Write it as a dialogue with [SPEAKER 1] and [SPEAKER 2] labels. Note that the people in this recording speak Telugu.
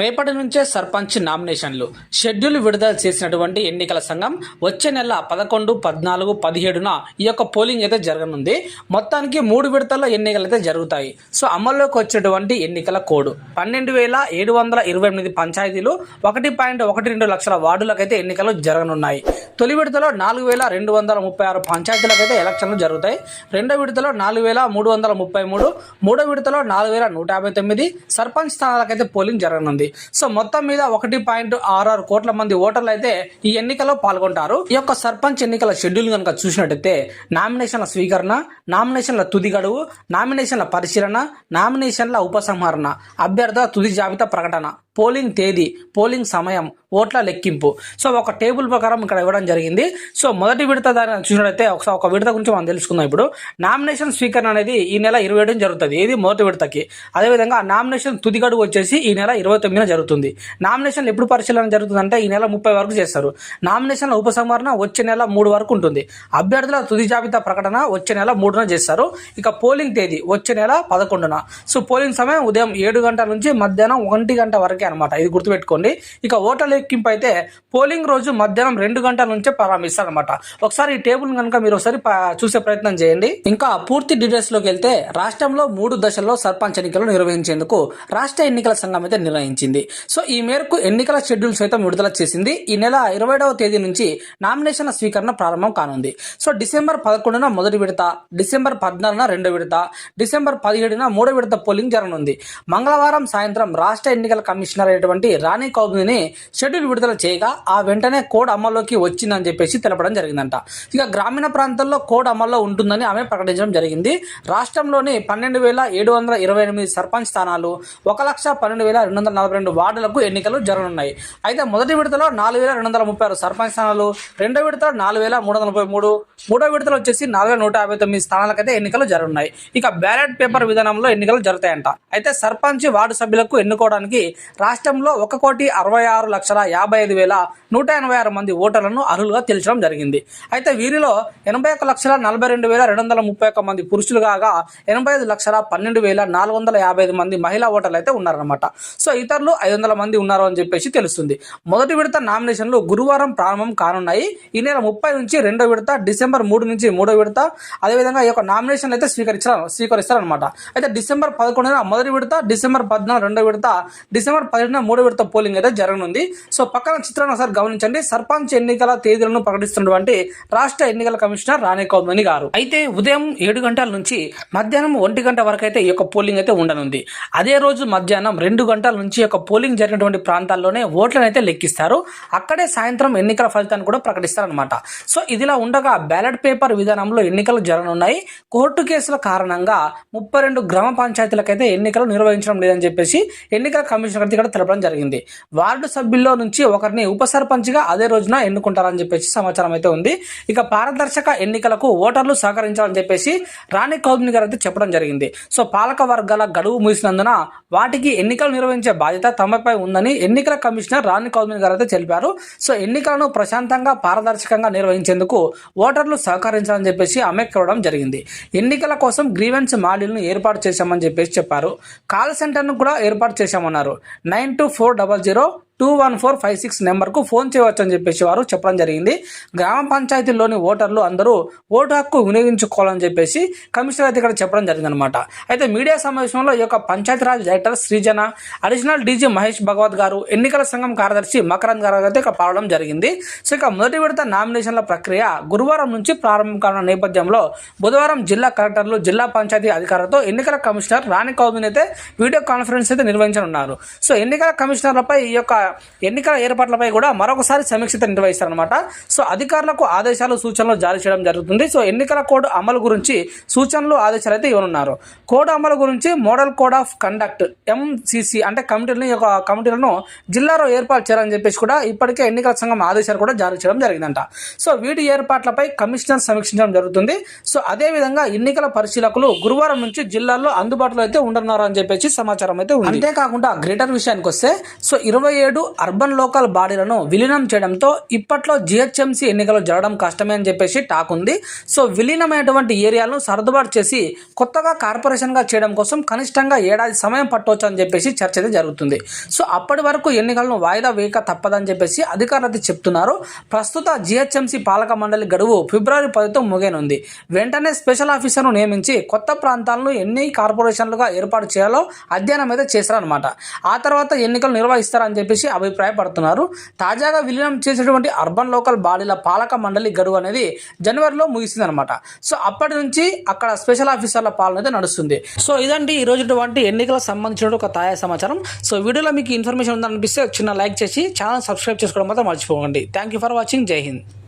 [SPEAKER 1] రేపటి నుంచే సర్పంచ్ నామినేషన్లు. షెడ్యూల్ విడుదల చేసినటువంటి ఎన్నికల సంఘం వచ్చే నెల పదకొండు పద్నాలుగు పదిహేడున ఈ యొక్క పోలింగ్ అయితే జరగనుంది. మొత్తానికి మూడు విడతల్లో ఎన్నికలు అయితే జరుగుతాయి. సో అమల్లోకి వచ్చేటువంటి ఎన్నికల కోడ్. పన్నెండు వేల ఏడు వందల ఇరవై ఎనిమిది పంచాయతీలు ఒకటి పాయింట్ ఒకటి రెండు లక్షల వార్డులకైతే ఎన్నికలు జరగనున్నాయి. తొలి విడతలో నాలుగు వేల రెండు వందల ముప్పై ఆరు పంచాయతీలకైతే ఎలక్షన్లు జరుగుతాయి. రెండో విడతలో నాలుగు వేల మూడు వందల ముప్పై మూడు మూడో విడతలో నాలుగు వేల నూట యాభై తొమ్మిది సర్పంచ్ స్థానాలకైతే పోలింగ్ జరగనుంది. సో మొత్తం మీద ఒకటి పాయింట్ ఆరు ఆరు కోట్ల మంది ఓటర్లు అయితే ఈ ఎన్నికల్లో పాల్గొంటారు. ఈ యొక్క సర్పంచ్ ఎన్నికల షెడ్యూల్ కనుక చూసినట్టయితే నామినేషన్ల స్వీకరణ నామినేషన్ల తుది గడువు నామినేషన్ల పరిశీలన నామినేషన్ల ఉపసంహరణ అభ్యర్థుల తుది జాబితా ప్రకటన. పోలింగ్ తేదీ పోలింగ్ సమయం ఓట్ల లెక్కింపు. సో ఒక టేబుల్ ప్రకారం ఇక్కడ ఇవ్వడం జరిగింది. సో మొదటి విడత దాని చూసినట్లయితే ఒకసారి ఒక విడత గురించి మనం తెలుసుకుందాం ఇప్పుడు. నామినేషన్ స్వీకరణ అనేది ఈ నెల ఇరవై ఏడున జరుగుతుంది. ఇది మొదటి విడతకి. అదేవిధంగా నామినేషన్ తుది గడువు వచ్చేసి ఈ నెల ఇరవై తొమ్మిదిన జరుగుతుంది. నామినేషన్ ఎప్పుడు పరిశీలన జరుగుతుందంటే ఈ నెల ముప్పై వరకు చేస్తారు. నామినేషన్ల ఉపసంహరణ వచ్చే నెల మూడు వరకు ఉంటుంది. అభ్యర్థుల తుది జాబితా ప్రకటన వచ్చే నెల మూడున చేస్తారు. ఇక పోలింగ్ తేదీ వచ్చే నెల పదకొండున. సో పోలింగ్ సమయం ఉదయం ఏడు గంటల నుంచి మధ్యాహ్నం ఒంటి గంట వరకు అనమాట ఇది గుర్తుపెట్టుకోండి. ఇక ఓట్ల లెక్కింపు అయితే పోలింగ్ రోజు మధ్యాహ్నం రెండు గంటల నుంచే ప్రారంభిస్తారు అనమాట ఒకసారి ఈ టేబుల్ కనుక మీరు ఒకసారి చూసే ప్రయత్నం చేయండి. ఇంకా పూర్తి డీటెయిల్స్లోకి వెళ్తే రాష్ట్రంలో మూడు దశల్లో సర్పంచ్ ఎన్నికలు నిర్వహించేందుకు రాష్ట్ర ఎన్నికల సంఘం అయితే నిర్ణయించింది. సో ఈ మేరకు ఎన్నికల షెడ్యూల్ సైతం విడుదల చేసింది. ఈ నెల ఇరవైడవ తేదీ నుంచి నామినేషన్ల స్వీకరణ ప్రారంభం కానుంది. సో డిసెంబర్ పదకొండున మొదటి విడత డిసెంబర్ పద్నాలుగున రెండో విడత డిసెంబర్ పదిహేడున మూడో విడత పోలింగ్ జరగనుంది. మంగళవారం సాయంత్రం రాష్ట్ర ఎన్నికల కమిషన్ అయినటువంటి రాణి కౌముదిని షెడ్యూల్ విడుదల చేయగా ఆ వెంటనే కోడ్ అమల్లోకి వచ్చిందని చెప్పేసి తెలపడం జరిగిందంట. ఇక గ్రామీణ ప్రాంతాల్లో కోడ్ అమల్లో ఉంటుందని ఆమె ప్రకటించడం జరిగింది. రాష్ట్రంలోని పన్నెండు వేల ఏడు వందల ఇరవై ఎనిమిది సర్పంచ్ స్థానాలు ఒక లక్ష పన్నెండు వేల రెండు వందల నలభై రెండు వార్డులకు ఎన్నికలు జరగనున్నాయి. అయితే మొదటి విడతలో నాలుగు వేల రెండు వందల ముప్పై ఆరు సర్పంచ్ స్థానాలు రెండో విడతలో నాలుగు వేల మూడు వందల ముప్పై మూడు మూడో విడతలో వచ్చేసి నాలుగు వేల నూట యాభై తొమ్మిది స్థానాలకైతే ఎన్నికలు జరగనున్నాయి. ఇక బ్యాలెట్ పేపర్ విధానంలో ఎన్నికలు జరుగుతాయంట. అయితే సర్పంచ్ వార్డు సభ్యులకు ఎన్నుకోవడానికి రాష్ట్రంలో ఒక కోటి అరవై ఆరు లక్షల యాభై ఐదు వేల నూట ఎనభై ఆరు మంది ఓటర్లను అర్హులుగా తెలియడం జరిగింది. అయితే వీరిలో ఎనభై ఒక లక్షల నలభై రెండు వేల రెండు వందల ముప్పై ఒక్క మంది పురుషులు కాగా ఎనభై ఐదు లక్షల పన్నెండు వేల నాలుగు వందల యాభై ఐదు మంది మహిళా ఓటర్లు అయితే ఉన్నారన్నమాట. సో ఇతరులు ఐదు వందల మంది ఉన్నారు అని చెప్పేసి తెలుస్తుంది. మొదటి విడత నామినేషన్లు గురువారం ప్రారంభం కానున్నాయి. ఈ నెల ముప్పై నుంచి రెండో విడత డిసెంబర్ మూడు నుంచి మూడో విడత. అదేవిధంగా ఈ యొక్క నామినేషన్లు అయితే స్వీకరించారు స్వీకరిస్తారనమాట అయితే డిసెంబర్ పదకొండున మొదటి విడత డిసెంబర్ పద్నాలుగు రెండో విడత డిసెంబర్ పదిహేను మూడో విడత పోలింగ్ అయితే జరగనుంది. సో పక్కన చిత్రాన్ని ఒకసారి గమనించండి. సర్పంచ్ ఎన్నికల తేదీలను ప్రకటిస్తున్నటువంటి రాష్ట్ర ఎన్నికల కమిషనర్ రాణి కౌమని గారు. అయితే ఉదయం ఏడు గంటల నుంచి మధ్యాహ్నం ఒంటి గంట వరకు అయితే ఈ యొక్క పోలింగ్ అయితే ఉండనుంది. అదే రోజు మధ్యాహ్నం రెండు గంటల నుంచి ఈ యొక్క పోలింగ్ జరిగినటువంటి ప్రాంతాల్లోనే ఓట్లను అయితే లెక్కిస్తారు. అక్కడే సాయంత్రం ఎన్నికల ఫలితాన్ని కూడా ప్రకటిస్తారనమాట సో ఇదిలా ఉండగా బ్యాలెట్ పేపర్ విధానంలో ఎన్నికలు జరగనున్నాయి. కోర్టు కేసుల కారణంగా ముప్పై రెండు గ్రామ పంచాయతీలకైతే ఎన్నికలు నిర్వహించడం లేదని చెప్పేసి ఎన్నికల కమిషనర్ అయితే ఇక్కడ తెలపడం జరిగింది. వార్డు సభ్యుల్లో నుంచి ఒకరిని ఉప సర్పంచ్గా అదే రోజున ఎన్నుకుంటారని చెప్పేసి సమాచారం అయితే ఉంది. ఇక పారదర్శక ఎన్నికలకు ఓటర్లు సహకరించాలని చెప్పేసి రాణి కౌద్ని గారు అయితే చెప్పడం జరిగింది. సో పాలక వర్గాల గడువు ముగిసినందున వాటికి ఎన్నికలు నిర్వహించే బాధ్యత తమపై ఉందని ఎన్నికల కమిషనర్ రాణి కౌద్ని గారు అయితే తెలిపారు. సో ఎన్నికలను ప్రశాంతంగా పారదర్శకంగా నిర్వహించేందుకు ఓటర్లు సహకరించాలని చెప్పేసి ఆమె కోరడం జరిగింది. ఎన్నికల కోసం గ్రీవెన్స్ మాడ్యూల్ను ఏర్పాటు చేశామని చెప్పేసి చెప్పారు. కాల్ సెంటర్ను కూడా ఏర్పాటు చేశామన్నారు. Nine two four double zero two one four five six నెంబర్కు ఫోన్ చేయవచ్చు అని చెప్పేసి వారు చెప్పడం జరిగింది. గ్రామ పంచాయతీల్లోని ఓటర్లు అందరూ ఓటు హక్కు వినియోగించుకోవాలని చెప్పేసి కమిషనర్ అయితే ఇక్కడ చెప్పడం జరిగిందనమాట అయితే మీడియా సమావేశంలో ఈ యొక్క Panchayati Raj director Srijana additional DG Mahesh Bhagwat గారు ఎన్నికల సంఘం కార్యదర్శి మకరంద్ గారు అయితే ఇక్కడ పాడడం జరిగింది. సో ఇక మొదటి విడత నామినేషన్ల ప్రక్రియ గురువారం నుంచి ప్రారంభం కానున్న నేపథ్యంలో బుధవారం జిల్లా కలెక్టర్లు జిల్లా పంచాయతీ అధికారులతో ఎన్నికల కమిషనర్ రాణి కౌమిన్ అయితే వీడియో కాన్ఫరెన్స్ అయితే నిర్వహించనున్నారు. సో ఎన్నికల కమిషనర్లపై ఈ యొక్క ఎన్నికల ఏర్పాట్లపై కూడా మరొకసారి సమీక్ష నిర్వహిస్తారనమాట సో అధికారులకు ఆదేశాలు సూచనలు జారీ చేయడం జరుగుతుంది. సో ఎన్నికల కోడ్ అమలు గురించి సూచనలు ఆదేశాలు అయితే ఇవ్వనున్నారు. కోడ్ అమలు గురించి model code of conduct MCC అంటే కమిటీలని యొక్క కమిటీలను జిల్లాలో ఏర్పాటు చేయాలని చెప్పేసి కూడా ఇప్పటికే ఎన్నికల సంఘం ఆదేశాలు కూడా జారీ చేయడం జరిగిందంట. సో వీటి ఏర్పాట్లపై కమిషనర్ సమీక్షించడం జరుగుతుంది. సో అదే విధంగా ఎన్నికల పరిశీలకులు గురువారం నుంచి జిల్లాల్లో అందుబాటులో అయితే ఉండనున్నారు అని చెప్పేసి సమాచారం అయితే ఉంది. అంతేకాకుండా గ్రేటర్ విషయానికి వస్తే సో ఇరవై ఏడు ఏడు అర్బన్ లోకల్ బాడీలను విలీనం చేయడంతో ఇప్పట్లో జిహెచ్ఎంసీ ఎన్నికలు జరగడం కష్టమే అని చెప్పేసి టాక్ ఉంది. సో విలీనమైనటువంటి ఏరియాలను సర్దుబాటు చేసి కొత్తగా కార్పొరేషన్గా చేయడం కోసం కనిష్టంగా ఏడాది సమయం పట్టవచ్చు అని చెప్పేసి చర్చ అయితే జరుగుతుంది. సో అప్పటి వరకు ఎన్నికలను వాయిదా వేయక తప్పదని చెప్పేసి అధికారులు అయితే చెప్తున్నారు. ప్రస్తుత జిహెచ్ఎంసీ పాలక మండలి గడువు ఫిబ్రవరి పదితో ముగియనుంది. వెంటనే స్పెషల్ ఆఫీసర్ను నియమించి కొత్త ప్రాంతాలను ఎన్ని కార్పొరేషన్లుగా ఏర్పాటు చేయాలో అధ్యయనం అయితే చేశారనమాట ఆ తర్వాత ఎన్నికలు నిర్వహిస్తారని చెప్పేసి అభిప్రాయపడుతున్నారు. తాజాగా విలీనం చేసినటువంటి అర్బన్ లోకల్ బాడీల పాలక మండలి గడువు అనేది జనవరిలో ముగిసింది అనమాట సో అప్పటి నుంచి అక్కడ స్పెషల్ ఆఫీసర్ల పాలన అయితే నడుస్తుంది. సో ఇదండి ఈ రోజు ఎన్నికలకు సంబంధించిన ఒక తాజా సమాచారం. సో వీడియోలో మీకు ఇన్ఫర్మేషన్ ఉందనిపిస్తే చిన్న లైక్ చేసి ఛానల్ సబ్స్క్రైబ్ చేసుకోవడం మాత్రం మర్చిపోకండి. Thank you for watching. Jai Hind.